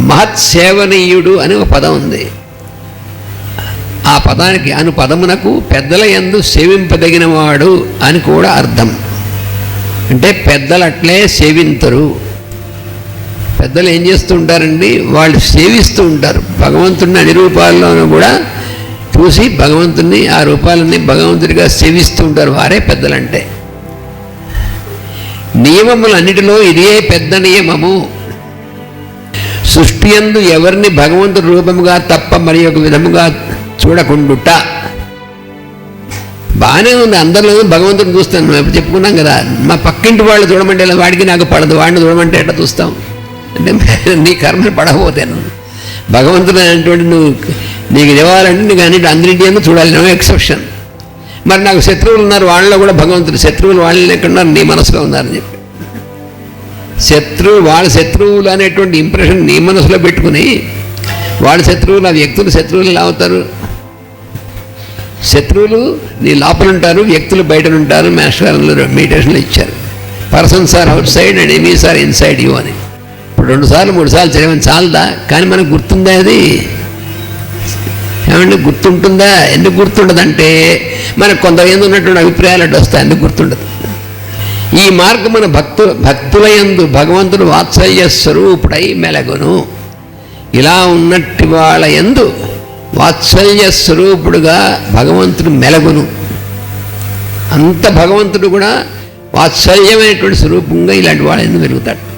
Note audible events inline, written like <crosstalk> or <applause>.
మహత్సేవనీయుడు అని ఒక పదం ఉంది. ఆ పదానికి అను పదమునకు పెద్దల యందు సేవింపదగినవాడు అని కూడా అర్థం. అంటే పెద్దలు అట్లే సేవింతరు. పెద్దలు ఏం చేస్తూ ఉంటారండి వాళ్ళు సేవిస్తూ ఉంటారు. భగవంతుడిని అన్ని రూపాల్లోనూ కూడా చూసి భగవంతుని ఆ రూపాలని భగవంతుడిగా సేవిస్తూ ఉంటారు వారే పెద్దలంటే. నియమములన్నిటిలో ఇదే పెద్ద నియమము. సృష్టి యందు ఎవరిని భగవంతుడు రూపముగా తప్ప మరి ఒక విధముగా చూడకుండుట. బాగానే ఉంది అందరిలో భగవంతుని చూస్తాను. మేము ఎప్పుడు చెప్పుకున్నాం కదా మా పక్కింటి వాళ్ళు చూడమంటే ఇలా వాడికి నాకు పడదు వాడిని చూడమంటే ఎట్లా చూస్తాం? అంటే <laughs> నీ కర్మలు పడకపోతాను భగవంతుడు అనేటువంటి నువ్వు నీకు ఇవ్వాలంటే నీకు అన్నిటి అందరింటి చూడాలి నో ఎక్సెప్షన్. మరి నాకు శత్రువులు ఉన్నారు వాళ్ళలో కూడా భగవంతుడు శత్రువులు వాళ్ళు లేకుండా నీ మనసులో ఉన్నారని చెప్పి. శత్రువు వాళ్ళ శత్రువులు అనేటువంటి ఇంప్రెషన్ నీ మనసులో పెట్టుకుని వాళ్ళ శత్రువులు ఆ వ్యక్తులు శత్రువులు ఎలా అవుతారు? శత్రువులు నీ లోపల ఉంటారు వ్యక్తులు బయట ఉంటారు మేషకాలంలో మెడిటేషన్లో ఇచ్చారు. Persons are outside and enemies are inside you అని. ఇప్పుడు రెండు సార్లు మూడు సార్లు చదివాను చాలదా? కానీ మనకు గుర్తుందా అది? ఏమంటే గుర్తుంటుందా? ఎందుకు గుర్తుండదంటే మనకు కొంతమంది ఉన్నటువంటి అభిప్రాయాలు అడ్డు వస్తాయి ఎందుకు గుర్తుండదు. ఈ మార్గమున భక్తుల యందు భగవంతుడు వాత్సల్య స్వరూపుడై మెలగును. ఇలా ఉన్నట్టు వాళ్ళ యందు వాత్సల్య స్వరూపుడుగా భగవంతుడు మెలగును. అంత భగవంతుడు కూడా వాత్సల్యమైనటువంటి స్వరూపంగా ఇలాంటి వాళ్ళ ఎందు వెలుగుతాడు